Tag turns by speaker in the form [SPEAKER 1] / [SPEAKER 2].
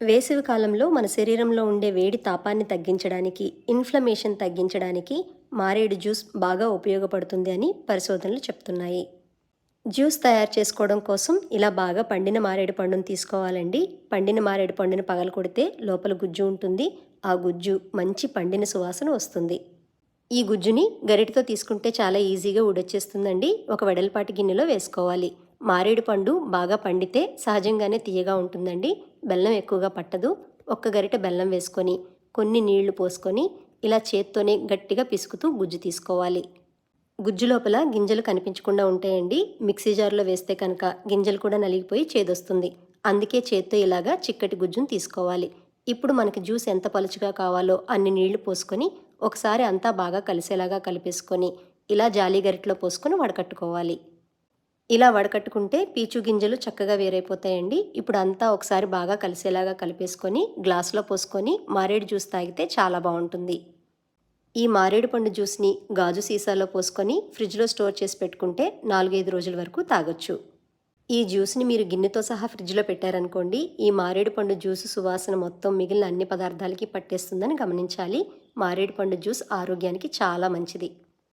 [SPEAKER 1] వేసవి కాలంలో మన శరీరంలో ఉండే వేడి తాపాన్ని తగ్గించడానికి ఇన్ఫ్లమేషన్ తగ్గించడానికి మారేడు జ్యూస్ బాగా ఉపయోగపడుతుంది అని పరిశోధనలు చెప్తున్నాయి. జ్యూస్ తయారు చేసుకోవడం కోసం ఇలా బాగా పండిన మారేడు పండును తీసుకోవాలండి. పండిన మారేడు పండుని పగలకొడితే లోపల గుజ్జు ఉంటుంది. ఆ గుజ్జు మంచి పండిన సువాసన వస్తుంది. ఈ గుజ్జుని గరిటతో తీసుకుంటే చాలా ఈజీగా ఊడొచ్చేస్తుందండి. ఒక వెడల్పాటి గిన్నెలో వేసుకోవాలి. మారేడు పండు బాగా పండితే సహజంగానే తీయగా ఉంటుందండి. బెల్లం ఎక్కువగా పట్టదు. ఒక్క గరిట బెల్లం వేసుకొని కొన్ని నీళ్ళు పోసుకొని ఇలా చేత్తోనే గట్టిగా పిసుకుతూ గుజ్జు తీసుకోవాలి. గుజ్జు లోపల గింజలు కనిపించకుండా ఉంటాయండి. మిక్సీ జార్లో వేస్తే కనుక గింజలు కూడా నలిగిపోయి చేదొస్తుంది. అందుకే చేత్తో ఇలాగా చిక్కటి గుజ్జును తీసుకోవాలి. ఇప్పుడు మనకి జ్యూస్ ఎంత పలుచుగా కావాలో అన్ని నీళ్ళు పోసుకొని ఒకసారి అంతా బాగా కలిసేలాగా కలిపేసుకొని ఇలా జాలి గరిటలో పోసుకొని వడకట్టుకోవాలి. ఇలా వడకట్టుకుంటే పీచు గింజలు చక్కగా వేరైపోతాయండి. ఇప్పుడు అంతా ఒకసారి బాగా కలిసేలాగా కలిపేసుకొని గ్లాసులో పోసుకొని మారేడు జ్యూస్ తాగితే చాలా బాగుంటుంది. ఈ మారేడు పండు జ్యూస్ని గాజు సీసాలో పోసుకొని ఫ్రిడ్జ్లో స్టోర్ చేసి పెట్టుకుంటే నాలుగైదు రోజుల వరకు తాగొచ్చు. ఈ జ్యూస్ని మీరు గిన్నెతో సహా ఫ్రిడ్జ్లో పెట్టారనుకోండి ఈ మారేడు పండు జ్యూస్ సువాసన మొత్తం మిగిలిన అన్ని పదార్థాలకి పట్టేస్తుందని గమనించాలి. మారేడు పండు జ్యూస్ ఆరోగ్యానికి చాలా మంచిది.